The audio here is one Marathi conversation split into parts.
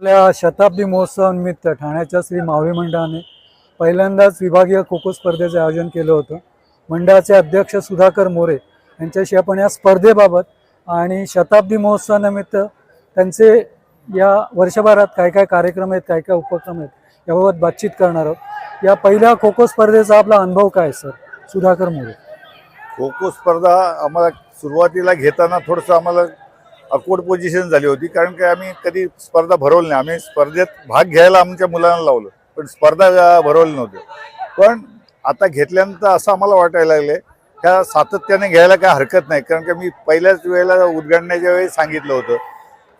आपल्या शताब्दी महोत्सवानिमित्त ठाण्याच्या श्री मावळी मंडळाने पहिल्यांदाच विभागीय खोखो स्पर्धेचं स्पर्धेचे आयोजन केलं होतं. मंडळाचे अध्यक्ष सुधाकर मोरे यांच्याशी आपण या स्पर्धेबाबत आणि शताब्दी महोत्सवानिमित्त त्यांचे या वर्षभरात काय काय कार्यक्रम आहेत काय काय उपक्रम आहेत याबाबत बातचीत करणार आहोत. या पहिल्या खो खो स्पर्धेचा आपला अनुभव काय सर? सुधाकर मोरे. खो खो स्पर्धा आम्हाला सुरुवातीला घेताना थोडंसं आम्हाला अकवर्ड पोझिशन झाली होती. कारण की आम्ही कधी स्पर्धा भरवली नाही. आम्ही स्पर्धेत भाग घ्यायला आमच्या मुलांना लावलं. पण स्पर्धा भरवली नव्हती. पण आता घेतल्यानंतर असं आम्हाला वाटायला लागले का सातत्याने घ्यायला काय हरकत नाही. कारण की मी पहिल्याच वेळेला उद्घाटनाच्या वेळी सांगितलं होतं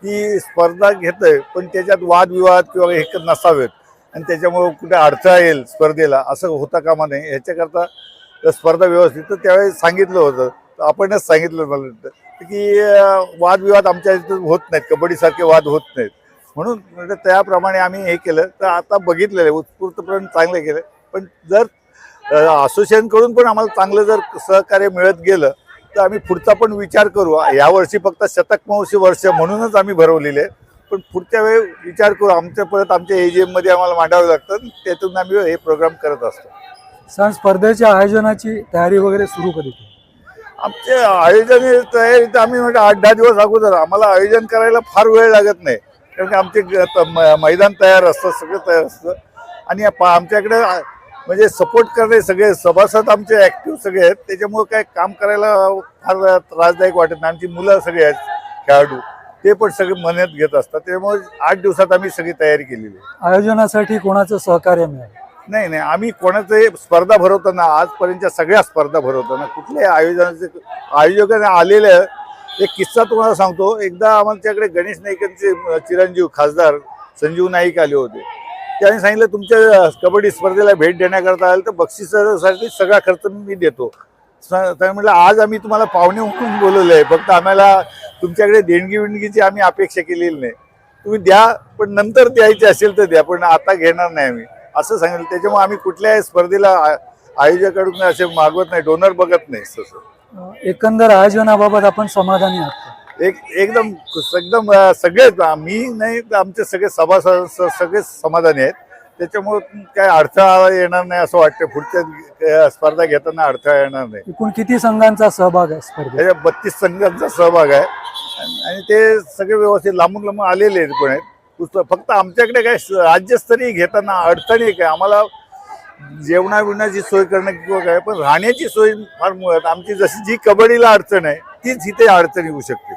की स्पर्धा घेतोय पण त्याच्यात वादविवाद किंवा हे नसावेत. आणि त्याच्यामुळे कुठे अडथळा येईल स्पर्धेला. असं होता कामा नये. ह्याच्याकरता स्पर्धा व्यवस्थित तर त्यावेळेस सांगितलं होतं. आपणच सांगितलं मला वाटतं. की वादविवाद आमच्या इथून होत नाहीत. कबड्डीसारखे वाद होत नाहीत. म्हणून म्हणजे त्याप्रमाणे आम्ही हे केलं. तर आता बघितलेलं आहे. उत्स्फूर्तपर्यंत चांगलं केलं. पण जर असोसिएशनकडून पण आम्हाला चांगलं जर सहकार्य मिळत गेलं तर आम्ही पुढचा पण विचार करू. यावर्षी फक्त शतक महोत्सवी वर्ष म्हणूनच आम्ही भरवलेले आहे. पण पुढच्या वेळी विचार करू. आमच्या परत आमच्या एजीएममध्ये आम्हाला मांडावं लागतं. त्यातून आम्ही हे प्रोग्राम करत असतो. सर स्पर्धेच्या आयोजनाची तयारी वगैरे सुरू करीत केली? आमचे आयोजन हे तयारी तर आम्ही म्हणजे आठ दहा दिवस अगोदर आम्हाला आयोजन करायला फार वेळ लागत नाही. कारण की आमचे त- मैदान तयार असतं सगळं तयार असतं. आणि पा- आमच्याकडे म्हणजे सपोर्ट करणे सगळे सभासद आमचे ॲक्टिव्ह सगळे आहेत. त्याच्यामुळे काय काम करायला फार त्रासदायक वाटत नाही. आमची मुलं सगळे आहेत खेळाडू. ते पण सगळे मनात घेत असतात. त्यामुळे आठ दिवसात आम्ही सगळी तयारी केलेली आहे. आयोजनासाठी कोणाचं सहकार्य मिळालं? नाही नाही आम्ही कोणाचंही स्पर्धा भरवताना आजपर्यंतच्या सगळ्या स्पर्धा भरवताना कुठल्याही आयोजनाचे आयोजकाने आलेले एक किस्सा तुम्हाला सांगतो. एकदा आमच्याकडे गणेश नाईकांचे चिरंजीव खासदार संजीव नाईक आले होते. त्यांनी सांगितलं तुमच्या कबड्डी स्पर्धेला भेट देण्याकरता आलं तर बक्षिसासाठी सगळा खर्च मी देतो. स- तर म्हटलं आज आम्ही तुम्हाला पाहुणे म्हणून बोलवले आहे. फक्त आम्हाला तुमच्याकडे देणगी विणगीची आम्ही अपेक्षा केलेली नाही. तुम्ही द्या पण नंतर द्यायचे असेल तर द्या पण आता घेणार नाही आम्ही. असं सांगितलं त्याच्यामुळे आम्ही कुठल्याही स्पर्धेला आयोजकाकडून असे मागवत नाही डोनर बघत नाही. तसं एकंदर आयोजनाबाबत आपण समाधानी आहात? एक एकदम एकदम सगळेच मी नाही आमचे सगळे सभासद सगळे समाधानी आहेत. त्याच्यामुळे काय अडथळा येणार नाही असं वाटतं. पुढच्या स्पर्धा घेताना अडथळा येणार नाही. एकूण किती संघांचा सहभाग आहे स्पर्धेत? त्याच्या बत्तीस संघांचा सहभाग आहे. आणि- आणि ते सगळे व्यवस्थित लांबून लांबून आलेले आहेत पण आहेत. पुस्तक फक्त आमच्याकडे काय राज्यस्तरीय घेताना अडचणी काय? आम्हाला जेवणा बिवण्याची सोय करणं किंवा काय पण राहण्याची सोय फार मुळात आमची जशी जी कबड्डीला अडचण आहे तीच इथे अडचण येऊ शकते.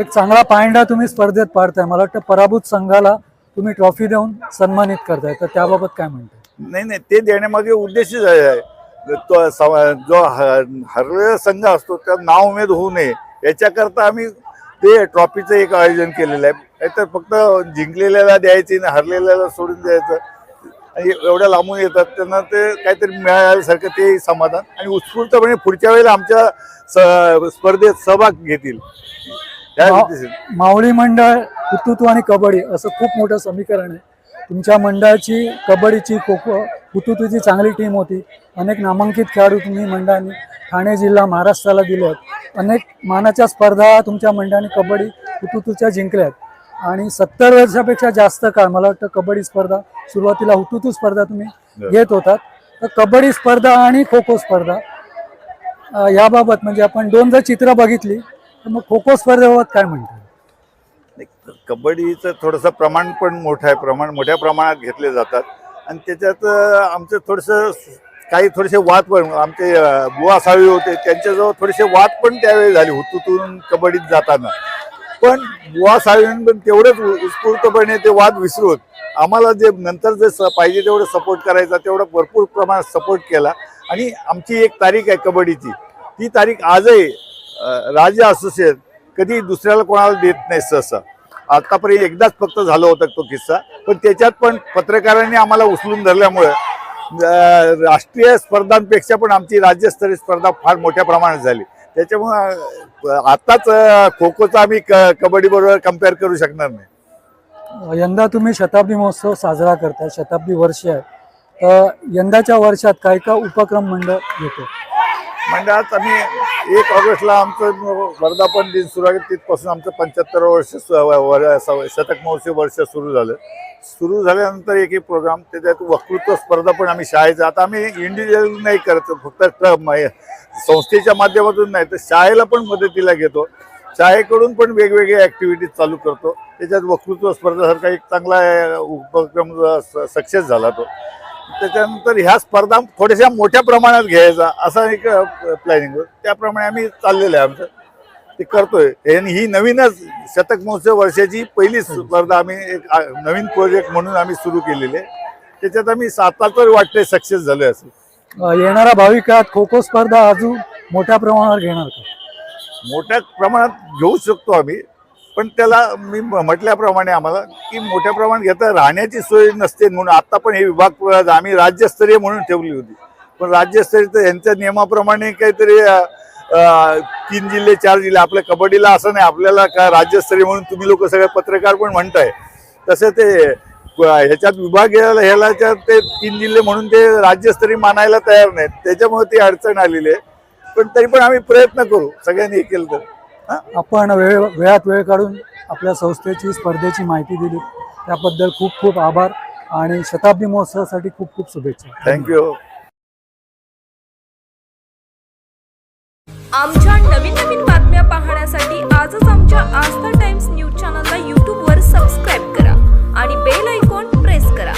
एक चांगला पायंडा तुम्ही स्पर्धेत पाडताय. मला वाटतं पराभूत संघाला तुम्ही ट्रॉफी देऊन सन्मानित करताय. तर त्याबाबत काय म्हणताय? नाही नाही ते देण्यामागे उद्देशच आहे. तो जो ह- हरलेला संघ असतो त्या नाव उमेद होऊ नये. याच्याकरता आम्ही ते ट्रॉफीचं एक आयोजन केलेलं आहे. नाहीतर फक्त जिंकलेल्याला द्यायची आणि हरलेल्याला सोडून द्यायचं. आणि एवढ्या लांबून येतात त्यांना ते काहीतरी मिळाल्यासारखं ते समाधान. आणि उत्स्फूर्तपणे पुढच्या वेळेला आमच्या स- स्पर्धेत सहभाग घेतील. मावळी मंडळ हुतुतू आणि कबड्डी असं खूप मोठं समीकरण आहे. तुमच्या मंडळाची कबड्डीची खो खो हुतुतूची चांगली टीम होती. अनेक नामांकित खेळाडू तुम्ही मंडळाने ठाणे जिल्हा महाराष्ट्राला दिले आहेत. अनेक मानाच्या स्पर्धा तुमच्या मंडळाने कबड्डी हुतुतूच्या जिंकल्या आहेत आणि सत्तर वर्षापेक्षा जास्त काळ मला वाटतं कबड्डी स्पर्धा सुरुवातीला हुतुतू स्पर्धा तुम्ही घेत होतात. तर कबड्डी स्पर्धा आणि खो खो स्पर्धा याबाबत म्हणजे आपण दोन जर चित्र बघितली तर मग खो खो स्पर्धेबाबत काय म्हणतात नाही, कबड्डीचं थोडंसं प्रमाण पण मोठं आहे. प्रमाण मोठ्या प्रमाणात घेतले जातात. आणि त्याच्यात आमचं थोडंसं काही थोडेसे वाद पण आमचे बुवा साळवी होते त्यांच्याजवळ थोडेसे वाद पण त्यावेळी झाले हुतूतून कबड्डीत जाताना. पण बुवा साळवींनी तेवढेच उत्स्फूर्तपणे ते वाद विसरून आम्हाला जे नंतर जे स- पाहिजे तेवढं सपोर्ट करायचा तेवढं भरपूर प्रमाणात सपोर्ट केला. आणि आमची एक तारीख आहे कबड्डीची. ती तारीख आजही राजा राज्य असोसिएशन कधी दुसऱ्याला कोणाला देत नाही सहसा. आतापर्यंत एकदाच फक्त झालं होतं तो किस्सा. पण त्याच्यात पण पत्रकारांनी आम्हाला उचलून धरल्यामुळे राष्ट्रीय स्पर्धांपेक्षा पण आमची राज्यस्तरीय स्पर्धा फार मोठ्या प्रमाणात झाली. त्याच्यामुळे आताच खो खोचा आम्ही कबड्डी बरोबर कंपेअर करू शकणार नाही. यंदा तुम्ही शताब्दी महोत्सव साजरा करताय शताब्दी वर्ष आहे. तर यंदाच्या वर्षात काय काय उपक्रम मंडळ घेतो मंडळात आम्ही एक ऑगस्टला आमचं वर्धापन दिन सुरू आहे. तिथपासून आमचं पंच्याहत्तर वर्ष वर- शतक महोत्सव वर्ष सुरू झालं. सुरू झाल्यानंतर एक एक प्रोग्राम त्याच्यात वक्तृत्व स्पर्धा पण आम्ही शाळेचं आता आम्ही इंडिव्हिज्युअल नाही करत फक्त संस्थेच्या माध्यमातून नाही तर शाळेला पण मदतीला घेतो. शाळेकडून पण वेगवेगळ्या ॲक्टिव्हिटीज चालू करतो. त्याच्यात वक्तृत्व स्पर्धेसारखा एक चांगला उपक्रम सक्सेस झाला तो. त्याच्यानंतर ह्या स्पर्धा थोड्याशा मोठ्या प्रमाणात घ्यायचा असा एक प्लॅनिंग त्याप्रमाणे आम्ही चाललेलं आहे आमचं. ते करतोय. आणि ही नवीनच शतक महोत्सव वर्षाची पहिली स्पर्धा आम्ही एक नवीन प्रोजेक्ट म्हणून आम्ही सुरू केलेली आहे. त्याच्यात आम्ही सात तर वाटते सक्सेस झालोय असं. अ, येणाऱ्या भावी काळात खो खो स्पर्धा अजून मोठ्या प्रमाणावर घेणार का? मोठ्या प्रमाणात घेऊ शकतो आम्ही. पण त्याला मी म- म्हटल्याप्रमाणे आम्हाला की मोठ्या प्रमाणात घेता राहण्याची सोय नसते म्हणून आत्ता पण हे विभाग आम्ही राज्यस्तरीय म्हणून ठेवली होती. पण राज्यस्तरीय तर यांच्या नियमाप्रमाणे काहीतरी तीन जिल्हे चार जिल्हे आपल्या कबड्डीला असं नाही आपल्याला का राज्यस्तरीय म्हणून तुम्ही लोक सगळे पत्रकार पण म्हणताय. तसं ते ह्याच्यात विभाग ह्याला ते तीन जिल्हे म्हणून ते राज्यस्तरीय मानायला तयार नाहीत. त्याच्यामुळे ती अडचण आलेली आहे. पण तरी पण आम्ही प्रयत्न करू सगळ्यांनी हे केलं तर. आपण वेळ वेळात वेळ काढून आपल्या संस्थेची स्पर्धेची माहिती दिली. त्याबद्दल खूप खूप आभार आणि शताब्दी महोत्सवासाठी खूप खूप शुभेच्छा. थँक्यू आमच्या नवीन नवीन बातम्या पाहण्यासाठी आजच आमच्या आस्था टाइम्स न्यूज चॅनलला यूट्यूबवर सबस्क्राईब करा आणि बेल आयकॉन प्रेस करा.